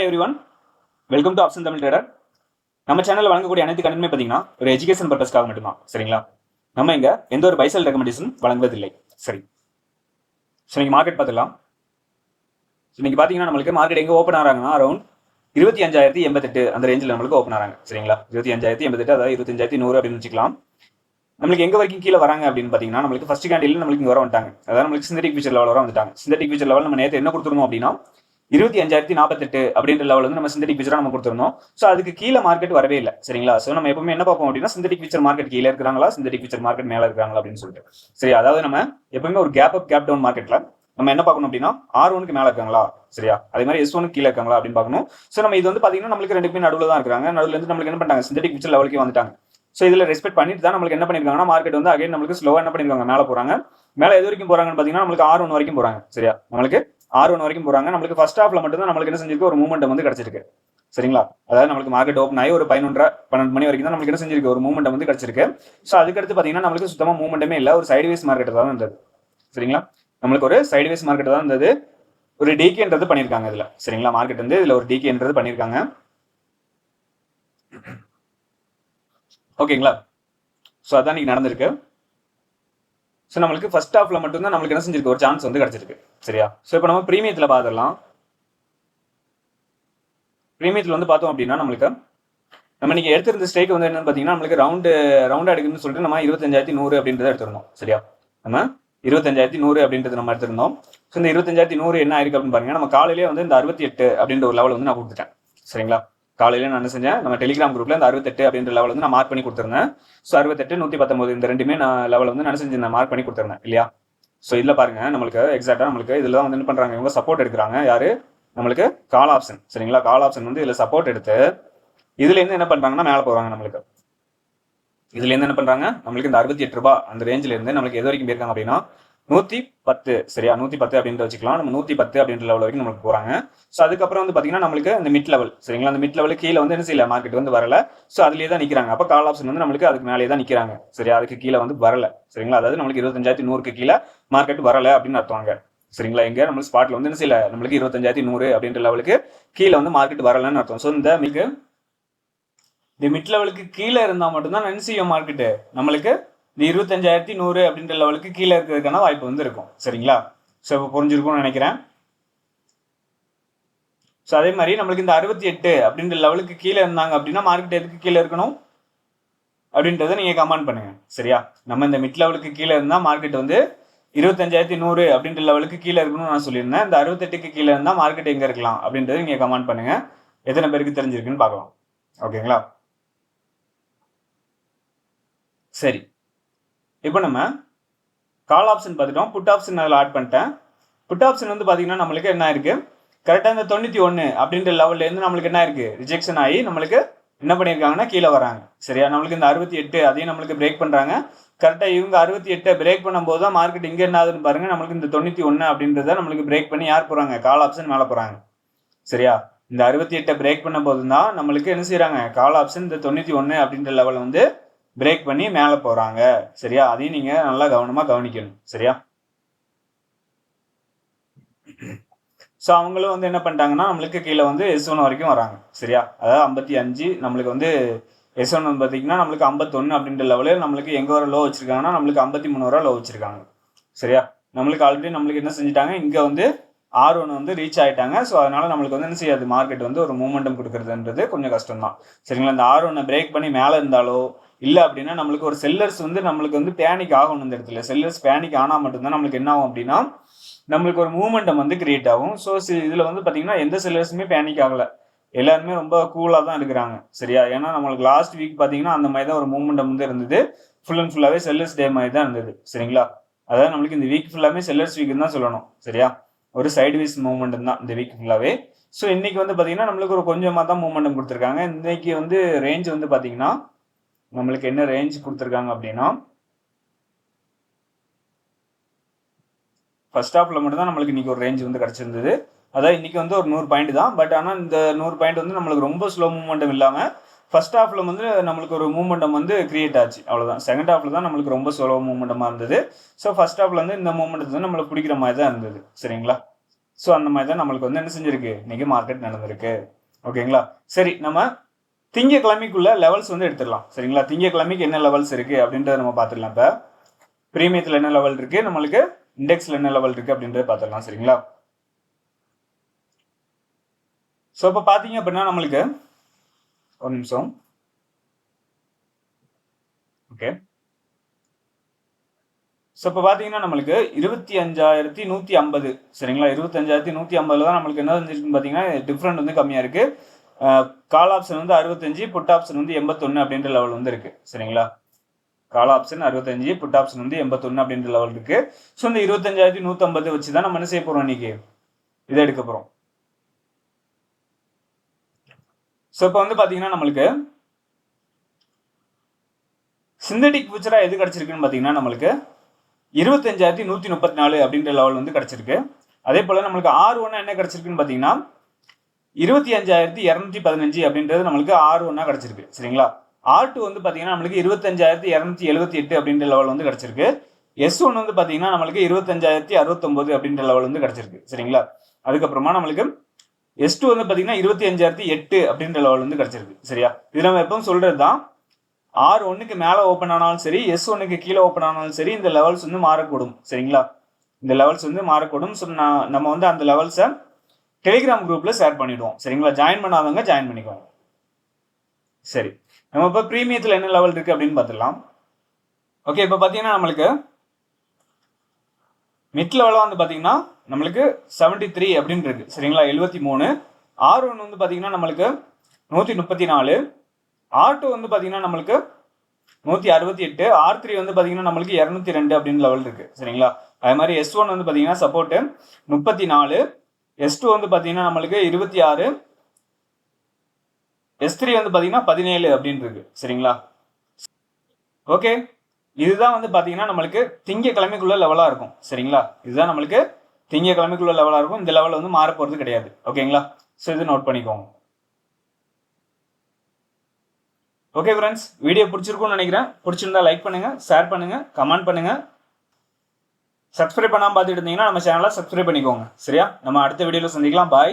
Hi everyone welcome to option Tamil trader நம்ம சேனலில் வழங்கக்கூடிய அனைத்து கண்டனுமே பார்த்தீங்கன்னா ஒரு எஜுகேஷன் பர்பஸ்க்காக மட்டும்தான். சரிங்களா? நம்ம இங்கே எந்த ஒரு பைசல் ரெக்கமெண்டேஷன் வழங்குவதில்லை. சரி. ஸோ மார்க்கெட் பார்த்துக்கலாம் இன்னைக்கு பார்த்தீங்கன்னா நம்மளுக்கு மார்க்கெட் எங்கே ஓப்பன் ஆகிறாங்கன்னா அரௌண்ட் இருபத்தி அஞ்சாயிரத்தி எண்பத்தெட்டு அந்த ரேஞ்சில் நம்மளுக்கு ஓப்பன் ஆகிறாங்க. சரிங்களா? இருபத்தி அஞ்சாயிரத்தி எண்பத்தெட்டு அதாவது இருபத்தஞ்சாயிரத்தி நூறு அப்படின்னு வச்சுக்கலாம். நம்மளுக்கு எங்க வரைக்கும் கீழே வராங்க அப்படின்னு பார்த்தீங்கன்னா நம்மளுக்கு ஃபர்ஸ்ட் கேண்டில் நம்மளுக்கு இங்கே வர வந்துட்டாங்க. அதாவது நம்மளுக்கு சிந்தட்டிக் ஃபியூச்சர் லெவல் வர வந்துட்டாங்க. சிந்தட்டிக் ஃபியூச்சர் லெவல் நம்ம நேற்று என்ன கொடுத்துருந்தோம் அப்படின்னா இருபத்தி அஞ்சாயிரத்தி நாற்பத்தெட்டு அப்படின்ற லெவல் வந்து நம்ம சிந்தட்டிக் ஃபியூச்சரா நம்ம கொடுத்துருந்தோம். ஸோ அதுக்கு கீழே மார்க்கெட் வரவே இல்லை. சரிங்களா? ஸோ நம்ம எப்பவுமே என்ன பார்ப்போம் அப்படின்னா சிந்தட்டிக் ஃபியூச்சர் மார்க்கெட் கீழே இருக்கிறாங்களா? சிந்தட்டிக் ஃபியூச்சர் மார்க்கெட் மேலே இருக்கிறாங்களா அப்படின்னு சொல்லிட்டு. சரி அதாவது நம்ம எப்பவுமே ஒரு கேப் அப் கேப் டவுன் மார்க்கெட்ல நம்ம என்ன பார்க்கணும் அப்படின்னா ஆர் ஒனுக்கு மேலே இருக்காங்களா? சரியா? அதே மாதிரி எஸ் ஒனுக்கு கீழே இருக்காங்களா அப்படின்னு பார்க்கணும். ஸோ நம்ம இது வந்து பார்த்தீங்கன்னா நம்மளுக்கு ரெண்டு நடுவில் தான் இருக்காங்க. நடுவில் இருந்து நம்மளுக்கு என்ன பண்ணாங்க சிந்தட்டிக் ஃபியூச்சர் லெவலுக்கு வந்துட்டாங்க. ஸோ இதில் ரெஸ்பெக்ட் பண்ணிட்டு தான் நம்மளுக்கு என்ன பண்ணிருக்காங்கன்னா மார்க்கெட் வந்து அகைன் நம்மளுக்கு ஸ்லோவாக என்ன பண்ணிருக்காங்க? மேலே போறாங்க. மேலே எது வரைக்கும் போறாங்கன்னு பார்த்தீங்கன்னா நம்மளுக்கு ஆர் ஒன் வரைக்கும் போறாங்க. சரியா? நம்மளுக்கு ஆர் ஒன் வரைக்கும் போறாங்க. நம்மளுக்கு ஃபர்ஸ்ட் ஹாஃப்ல மட்டும் தான் நம்மளுக்கு என்ன செஞ்சிருக்கு? ஒரு மூமெண்ட் வந்து கிடைச்சிருக்கு. சரிங்களா? அதாவது நம்மளுக்கு மார்க்கெட் ஓப்பன் ஆகி ஒரு பதினொன்றரை பன்னெண்டு மணி வரைக்கும் தான் நம்மளுக்கு என்ன செஞ்சிருக்கு? ஒரு மூமெண்ட் வந்து கிடைச்சிருக்கு. ஸோ அதுக்கடுத்து பார்த்தீங்கன்னா நம்மளுக்கு சுத்தமாக மூமெண்ட்டுமே இல்லை. ஒரு சைடுவேஸ் மார்க்கெட் தான் இருந்தது. சரிங்களா? நம்மளுக்கு ஒரு சைடுவேஸ் மார்க்கெட் தான் இருந்தது. ஒரு டிகேன்றது பண்ணியிருக்காங்க இதில். சரிங்களா? மார்க்கெட் வந்து இதில் ஒரு டிகேன்றது பண்ணியிருக்காங்க ஓகேங்களா ஸோ அதான் இன்னைக்கு நடந்திருக்கு. ஸோ நம்மளுக்கு ஃபர்ஸ்ட் ஹாஃப்ல மட்டும்தான் நம்மளுக்கு என்ன செஞ்சிருக்கு? ஒரு சான்ஸ் வந்து கிடைச்சிருக்கு. சரியா? ஸோ இப்போ நம்ம ப்ரீமியத்தில் பார்த்துடலாம். ப்ரீமியத்தில் வந்து பார்த்தோம் அப்படின்னா நம்மளுக்கு நம்ம இன்னைக்கு எடுத்திருந்த ஸ்டேக் வந்து என்னன்னு பார்த்தீங்கன்னா நம்மளுக்கு ரவுண்டு ரவுண்ட் எடுக்கணும்னு சொல்லிட்டு நம்ம இருபத்தஞ்சாயிரத்தி நூறு அப்படின்றத எடுத்திருந்தோம். சரியா? நம்ம இருபத்தஞ்சாயிரத்தி நூறு அப்படின்றது நம்ம எடுத்திருந்தோம். ஸோ இந்த இருபத்தஞ்சாயிரத்தி நூறு என்ன ஆயிருக்கு அப்படின்னு பாருங்க. நம்ம காலையிலேயே வந்து இந்த அறுபத்தி எட்டு அப்படின்ற ஒரு லெவல் வந்து நான் கொடுத்துட்டேன். சரிங்களா? காலையில நான் என்ன செஞ்சேன்? நம்ம டெலிகிராம் குரூப்ல இந்த அறுபத்தெட்டு அப்படின்ற லெவல் வந்து நான் மார்க் பண்ணி கொடுத்துருந்தேன். ஸோ அறுபத்தெட்டு நூற்றி பத்தொன்பது இந்த ரெண்டுமே நான் லெவல் வந்து நான் செஞ்சு நான் மார்க் பண்ணி கொடுத்துருந்தேன். இல்லையா? ஸோ இதில் பாருங்க நம்மளுக்கு எக்ஸாக்டாக நம்மளுக்கு இதில் தான் வந்து என்ன பண்ணுறாங்க இவங்க சப்போர்ட் எடுக்கிறாங்க. யாரு? நம்மளுக்கு கால் ஆப்ஷன் சரிங்களா? கால் ஆப்ஷன் வந்து இதில் சப்போர்ட் எடுத்து இதுலேருந்து என்ன பண்ணுறாங்கன்னா மேலே போகிறாங்க நம்மளுக்கு. இதுலேருந்து என்ன பண்ணுறாங்க நம்மளுக்கு இந்த அறுபத்தி எட்டு ரூபா அந்த ரேஞ்சில் இருந்து நம்மளுக்கு எது வரைக்கும் போயிருக்காங்க அப்படின்னா நூற்றி பத்து சரியா? நூற்றி பத்து அப்படின்ற வச்சுக்கலாம். நம்ம நூற்றி பத்து அப்படின்ற லெவல் வரைக்கும் நம்மளுக்கு போகிறாங்க ஸோ அதுக்கப்புறம் வந்து பார்த்தீங்கன்னா நம்மளுக்கு இந்த மிட் லெவல் சரிங்களா? அந்த மிட் லெவல் கீழே வந்து என்ன செய்யல? மார்க்கெட் வந்து வரல. ஸோ அதுலேயே தான் நிற்கிறாங்க அப்போ கால் ஆப்ஷன் வந்து நம்மளுக்கு அதுக்கு மேலே தான் நிற்கிறாங்க சரியா? அதுக்கு கீழே வந்து வரல. சரிங்களா? அதாவது நம்மளுக்கு இருபத்தஞ்சாயிரத்தி நூறுக்கு கீழே மார்க்கெட் வரல அப்படின்னு அர்த்தவாங்க சரிங்களா? எங்க நம்ம ஸ்பாட்ல வந்து என்ன செய்யல? நம்மளுக்கு இருபத்தஞ்சாயிரத்தி நூறு அப்படின்ற லெவலுக்கு கீழே வந்து மார்க்கெட் வரலன்னு அர்த்தம். ஸோ இந்த மிக இந்த மிட் லெவலுக்கு கீழே இருந்தால் மட்டும்தான் என்ன செய்யும் மார்க்கெட்டு நம்மளுக்கு இந்த இருபத்தஞ்சாயிரத்தி நூறு அப்படின்ற லெவலுக்கு கீழே இருக்கிறதுக்கான வாய்ப்பு வந்து இருக்கும். சரிங்களா? ஸோ இப்போ புரிஞ்சிருக்கும்னு நினைக்கிறேன். ஸோ அதே மாதிரி நம்மளுக்கு இந்த அறுபத்தி எட்டு அப்படின்ற லெவலுக்கு கீழே இருந்தாங்க அப்படின்னா மார்க்கெட் எதுக்கு கீழே இருக்கணும் அப்படின்றத நீங்கள் கமெண்ட் பண்ணுங்கள் சரியா? நம்ம இந்த மிட் லெவலுக்கு கீழே இருந்தால் மார்க்கெட் வந்து இருபத்தஞ்சாயிரத்தி நூறு அப்படின்ற லெவலுக்கு கீழே இருக்கணும்னு நான் சொல்லியிருந்தேன். இந்த அறுபத்தெட்டுக்கு கீழே இருந்தால் மார்க்கெட் எங்கே இருக்கலாம் அப்படின்றத நீங்கள் கமெண்ட் பண்ணுங்க. எத்தனை பேருக்கு தெரிஞ்சிருக்குன்னு பார்க்கலாம். ஓகேங்களா? சரி. இப்போ நம்ம கால் ஆப்ஷன் பார்த்துட்டோம். புட் ஆப்ஷன் அதில் ஆட் பண்ணிட்டேன். புட் ஆப்ஷன் வந்து பார்த்தீங்கன்னா நம்மளுக்கு என்ன ஆயிருக்கு? கரெக்டாக இந்த தொண்ணூற்றி ஒன்று அப்படின்ற லெவல்லேருந்து நம்மளுக்கு என்ன ஆயிருக்கு? ரிஜெக்ஷன் ஆகி நம்மளுக்கு என்ன பண்ணியிருக்காங்கன்னா கீழே வராங்க. சரியா? நம்மளுக்கு இந்த அறுபத்தி எட்டு அதையும் நம்மளுக்கு பிரேக் பண்ணுறாங்க கரெக்டாக இவங்க அறுபத்தி எட்டை பிரேக் பண்ணும்போது தான் மார்க்கெட் இங்கே என்ன ஆகுதுன்னு பாருங்க. நம்மளுக்கு இந்த தொண்ணூற்றி ஒன்று அப்படின்றத நம்மளுக்கு பிரேக் பண்ணி யார் போகிறாங்க கால் ஆப்ஷன் மேலே போகிறாங்க சரியா? இந்த அறுபத்தி எட்டை பிரேக் பண்ணும்போது தான் நம்மளுக்கு என்ன செய்கிறாங்க கால் ஆப்ஷன் இந்த தொண்ணூற்றி ஒன்று அப்படின்ற லெவலில் வந்து பிரேக் பண்ணி மேலே போகிறாங்க சரியா? அதையும் நீங்கள் நல்லா கவனமாக கவனிக்கணும். சரியா? ஸோ அவங்களும் வந்து என்ன பண்ணிட்டாங்கன்னா நம்மளுக்கு கீழே வந்து எஸ் ஒன் வரைக்கும் வராங்க. சரியா? அதாவது ஐம்பத்தி அஞ்சு நம்மளுக்கு வந்து எஸ் ஒன் வந்து பார்த்தீங்கன்னா நம்மளுக்கு ஐம்பத்தொன்று அப்படின்ற லெவலில் நம்மளுக்கு எங்கே வர லோ வச்சுருக்காங்கன்னா நம்மளுக்கு ஐம்பத்தி மூணு ரூபா லோ வச்சுருக்காங்க. சரியா? நம்மளுக்கு ஆல்ரெடி நம்மளுக்கு என்ன செஞ்சுட்டாங்க? இங்கே வந்து ஆர் ஒன் வந்து ரீச் ஆகிட்டாங்க ஸோ அதனால நம்மளுக்கு வந்து என்ன செய்யாது? மார்க்கெட் வந்து ஒரு மூமெண்டம் கொடுக்குறதுன்றது கொஞ்சம் கஷ்டம் தான் சரிங்களா? இந்த ஆர் ஒன்னை பிரேக் பண்ணி மேலே இருந்தாலோ இல்லை அப்படின்னா நம்மளுக்கு ஒரு செல்லர்ஸ் வந்து நம்மளுக்கு வந்து பேனிக் ஆகணும் இந்த இடத்துல. செல்லர்ஸ் பேனிக் ஆனால் மட்டும்தான் நம்மளுக்கு என்ன ஆகும் அப்படின்னா நம்மளுக்கு ஒரு மூமெண்டம் வந்து கிரியேட் ஆகும். ஸோ இதில் வந்து பார்த்தீங்கன்னா எந்த செல்லர்ஸுமே பேனிக் ஆகலை. எல்லாருமே ரொம்ப கூலாக தான் இருக்கிறாங்க. சரியா? ஏன்னா நம்மளுக்கு லாஸ்ட் வீக் பார்த்தீங்கன்னா அந்த மாதிரி தான் ஒரு மூமெண்டம் வந்து இருந்தது. ஃபுல் அண்ட் ஃபுல்லாகவே செல்லர்ஸ் டே மாதிரி தான் இருந்தது. சரிங்களா? அதாவது நம்மளுக்கு இந்த வீக் ஃபுல்லாமே செல்லர்ஸ் வீக்குன்னு தான் சொல்லணும். சரியா? ஒரு சைட்வேஸ் மூமெண்ட் தான் இந்த வீக் ஃபுல்லாகவே ஸோ இன்னைக்கு வந்து பார்த்தீங்கன்னா நம்மளுக்கு ஒரு கொஞ்சமாக தான் மூமெண்டம் கொடுத்துருக்காங்க. இன்னைக்கு வந்து ரேஞ்ச் வந்து பார்த்தீங்கன்னா நம்மளுக்கு என்ன ரேஞ்ச் கொடுத்துருக்காங்க அப்படின்னா ஃபர்ஸ்ட் ஹாஃப்ல மட்டும் தான் நம்மளுக்கு இன்னைக்கு ஒரு ரேஞ்ச் வந்து கிடைச்சிருந்தது. அதான் இன்னைக்கு வந்து ஒரு நூறு பாயிண்ட் தான். பட் ஆனால் இந்த நூறு பாயிண்ட் வந்து நம்மளுக்கு ரொம்ப ஸ்லோ மூமெண்டம் இல்லாமல் ஃபர்ஸ்ட் ஹாஃப்ல வந்து நம்மளுக்கு ஒரு மூமெண்டம் வந்து கிரியேட் ஆச்சு. அவ்வளோதான் செகண்ட் ஹாஃப்ல தான் நம்மளுக்கு ரொம்ப ஸ்லோ மூமெண்டமாக இருந்தது. ஸோ ஃபர்ஸ்ட் ஹாஃப்ல வந்து இந்த மூமெண்ட் வந்து நம்மளுக்கு பிடிக்கிற மாதிரி தான் இருந்தது. சரிங்களா? ஸோ அந்த மாதிரி தான் நம்மளுக்கு வந்து என்ன செஞ்சிருக்கு? இன்னைக்கு மார்க்கெட் நடந்திருக்கு. ஓகேங்களா சரி நம்ம திங்கக்கிழமைக்குள்ள லெவல்ஸ் வந்து எடுத்துடலாம். சரிங்களா? திங்கக்கிழமைக்கு என்ன லெவல்ஸ் இருக்கு அப்படின்றத நம்ம பார்த்துக்கலாம் இப்போ ப்ரீமியத்தில் என்ன லெவல் இருக்கு? நம்மளுக்கு இண்டெக்ஸில் என்ன லெவல் இருக்கு அப்படின்றத பார்த்துடலாம். சரிங்களா? ஸோ இப்போ பார்த்தீங்க அப்படின்னா நம்மளுக்கு ஒரு நிமிஷம். ஓகே ஸோ இப்போ பார்த்தீங்கன்னா நம்மளுக்கு இருபத்தி அஞ்சாயிரத்தி நூற்றி ஐம்பது. சரிங்களா? இருபத்தஞ்சாயிரத்தி நூற்றி ஐம்பதுல தான் நம்மளுக்கு என்ன செஞ்சிருக்குன்னு பார்த்தீங்கன்னா டிஃப்ரெண்ட் வந்து கம்மியாக இருக்குது கால் ஆப்ஷன் வந்து அறுபத்தஞ்சு புட் ஆப்ஷன் வந்து எண்பத்தொன்று அப்படின்ற லெவல் வந்து இருக்குது சரிங்களா? கால் ஆப்ஷன் அறுபத்தஞ்சு புட் ஆப்ஷன் வந்து எண்பத்தொன்று அப்படின்ற லெவல் இருக்குது ஸோ இந்த இருபத்தஞ்சாயிரத்தி நூற்றம்பது வச்சு தான் நம்ம என்ன செய்ய போகிறோம் இன்னைக்கு? இதை எடுக்க போகிறோம் ஸோ இப்போ வந்து பார்த்தீங்கன்னா நம்மளுக்கு சிந்தட்டிக் ஃபியூச்சராக எது கிடச்சிருக்குன்னு பார்த்தீங்கன்னா நம்மளுக்கு இருபத்தஞ்சாயிரத்தி நூற்றி முப்பத்தி நாலு அப்படின்ற லெவல் வந்து கிடச்சிருக்கு. அதே போல் நம்மளுக்கு ஆர் ஒன்று என்ன கிடச்சிருக்குன்னு பார்த்தீங்கன்னா இருபத்தி அஞ்சாயிரத்தி இரநூத்தி பதினஞ்சு அப்படின்றது நம்மளுக்கு ஆறு ஒன்றா கிடச்சிருக்கு சரிங்களா? ஆர் டூ வந்து பார்த்தீங்கன்னா நம்மளுக்கு இருபத்தஞ்சாயிரத்தி இரநூத்தி எழுபத்தி எட்டு அப்படின்ற லெவல் வந்து கிடச்சிருக்கு. எஸ் ஒன் வந்து பார்த்தீங்கன்னா நம்மளுக்கு இருபத்தஞ்சாயிரத்தி அறுபத்தொம்போது அப்படின்ற லெவல் வந்து கிடச்சிருக்கு சரிங்களா? அதுக்கப்புறமா நம்மளுக்கு எஸ் டூ வந்து பார்த்தீங்கன்னா இருபத்தி அஞ்சாயிரத்தி எட்டு அப்படின்ற லெவல் வந்து கிடச்சிருக்கு சரியா? இது நம்ம எப்பவும் சொல்கிறது தான் ஆர் ஒன்றுக்கு மேலே ஓப்பன் ஆனாலும் சரி எஸ் ஒன்றுக்கு கீழே ஓப்பன் ஆனாலும் சரி இந்த லெவல்ஸ் வந்து மாறக்கூடும் சரிங்களா? இந்த லெவல்ஸ் வந்து மாறக்கூடும். ஸோ நான் நம்ம வந்து அந்த லெவல்ஸை டெலிகிராம் குரூப்பில் ஷேர் பண்ணிவிடுவோம் சரிங்களா? ஜாயின் பண்ணாதவங்க ஜாயின் பண்ணிக்கோங்க. சரி. நம்ம இப்போ ப்ரீமியத்தில் என்ன லெவல் இருக்குது அப்படின்னு பார்த்துடலாம். ஓகே இப்போ பார்த்தீங்கன்னா நம்மளுக்கு மிட் லெவலாக வந்து பார்த்தீங்கன்னா நம்மளுக்கு செவன்ட்டி த்ரீ அப்படின்னு இருக்குது சரிங்களா? எழுபத்தி மூணு. ஆர் ஒன் வந்து பார்த்தீங்கன்னா நம்மளுக்கு நூற்றி முப்பத்தி நாலு. ஆர் டூ வந்து பார்த்தீங்கன்னா நம்மளுக்கு நூற்றி அறுபத்தி எட்டு. ஆர் த்ரீ வந்து பார்த்தீங்கன்னா நம்மளுக்கு இரநூத்தி ரெண்டு அப்படின்னு லெவல் இருக்குது சரிங்களா? அதே மாதிரி எஸ் ஒன் வந்து பார்த்தீங்கன்னா சப்போர்ட்டு முப்பத்தி நாலு. எஸ் டூ வந்து பார்த்தீங்கன்னா நம்மளுக்கு இருபத்தி ஆறு எஸ் த்ரீ வந்து பார்த்தீங்கன்னா பதினேழு அப்படின்னு இருக்கு சரிங்களா? ஓகே இதுதான் வந்து பார்த்தீங்கன்னா நம்மளுக்கு திங்கக்கிழமைக்குள்ள லெவலாக இருக்கும். சரிங்களா? இதுதான் நம்மளுக்கு திங்கக்கிழமைக்குள்ள லெவலாக இருக்கும். இந்த லெவல் வந்து மாற போகிறது கிடையாது. ஓகேங்களா ஸோ இது நோட் பண்ணிக்கோங்க. ஓகே ஃப்ரெண்ட்ஸ் வீடியோ பிடிச்சிருக்கும்னு நினைக்கிறேன். பிடிச்சிருந்தா லைக் பண்ணுங்கள் ஷேர் பண்ணுங்கள் கமெண்ட் பண்ணுங்கள் சப்ஸ்கிரைப் பண்ணாமல் பார்த்துட்டு இருந்தீங்கன்னா நம்ம சேனலை சப்ஸ்கிரைப் பண்ணிக்கோங்க. சரியா? நம்ம அடுத்த வீடியோவில் சந்திக்கலாம். பாய்